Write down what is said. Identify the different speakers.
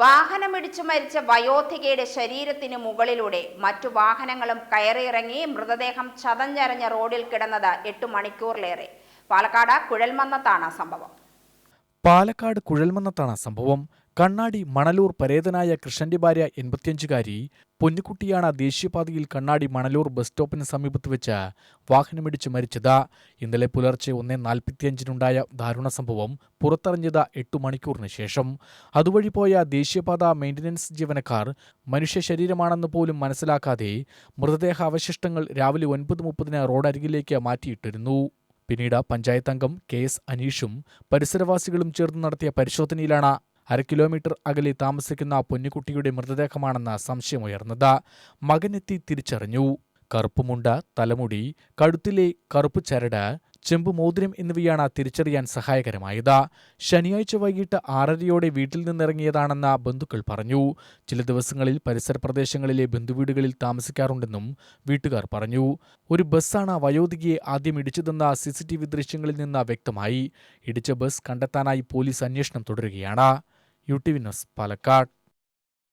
Speaker 1: വാഹനമിടിച്ചു മരിച്ച വയോധികയുടെ ശരീരത്തിന് മുകളിലൂടെ മറ്റു വാഹനങ്ങളും കയറിയിറങ്ങി മൃതദേഹം ചതഞ്ഞരഞ്ഞ റോഡിൽ കിടന്നത് എട്ട് മണിക്കൂറിലേറെ. പാലക്കാട് കുഴൽമന്നത്താണ് സംഭവം.
Speaker 2: പാലക്കാട് കുഴൽമന്നത്താണ് സംഭവം. കണ്ണാടി മണലൂർ പരേതനായ കൃഷ്ണന്റെ ഭാര്യ എൺപത്തിയഞ്ചുകാരി പൊന്നുകുട്ടിയാണ് ദേശീയപാതയിൽ കണ്ണാടി മണലൂർ ബസ് സ്റ്റോപ്പിന് സമീപത്ത് വെച്ച് വാഹനമിടിച്ച് മരിച്ചത്. ഇന്നലെ പുലർച്ചെ ഒന്നേ നാൽപ്പത്തിയഞ്ചിനുണ്ടായ ദാരുണ സംഭവം പുറത്തറിഞ്ഞത് എട്ടു മണിക്കൂറിന് ശേഷം. അതുവഴി പോയ ദേശീയപാത മെയിന്റനൻസ് ജീവനക്കാർ മനുഷ്യ ശരീരമാണെന്ന് പോലും മനസ്സിലാക്കാതെ മൃതദേഹ അവശിഷ്ടങ്ങൾ രാവിലെ ഒൻപത് മുപ്പതിന് റോഡരികിലേക്ക് മാറ്റിയിട്ടിരുന്നു. പിന്നീട് പഞ്ചായത്ത് അംഗം കെ എസ് അനീഷും പരിസരവാസികളും ചേർന്ന് നടത്തിയ പരിശോധനയിലാണ് അര കിലോമീറ്റർ അകലെ താമസിക്കുന്ന പൊന്നുകുട്ടിയുടെ മൃതദേഹമാണെന്ന സംശയമുയർന്നത് മകനെത്തി തിരിച്ചറിഞ്ഞു. കറുപ്പുമുണ്ട തലമുടി കഴുത്തിലെ കറുപ്പ് ചരട് ചെമ്പ് മോതിരം എന്നിവയാണ് തിരിച്ചറിയാൻ സഹായകരമായത്. ശനിയാഴ്ച വൈകിട്ട് ആറരയോടെ വീട്ടിൽ നിന്നിറങ്ങിയതാണെന്ന് ബന്ധുക്കൾ പറഞ്ഞു. ചില ദിവസങ്ങളിൽ പരിസര പ്രദേശങ്ങളിലെ ബന്ധുവീടുകളിൽ താമസിക്കാറുണ്ടെന്നും വീട്ടുകാർ പറഞ്ഞു. ഒരു ബസ്സാണ് വയോധികയെ ആദ്യം ഇടിച്ചതെന്ന സിസിടിവി ദൃശ്യങ്ങളിൽ നിന്ന് വ്യക്തമായി. ഇടിച്ച ബസ് കണ്ടെത്താനായി പോലീസ് അന്വേഷണം തുടരുകയാണ്. U T V Palakkad.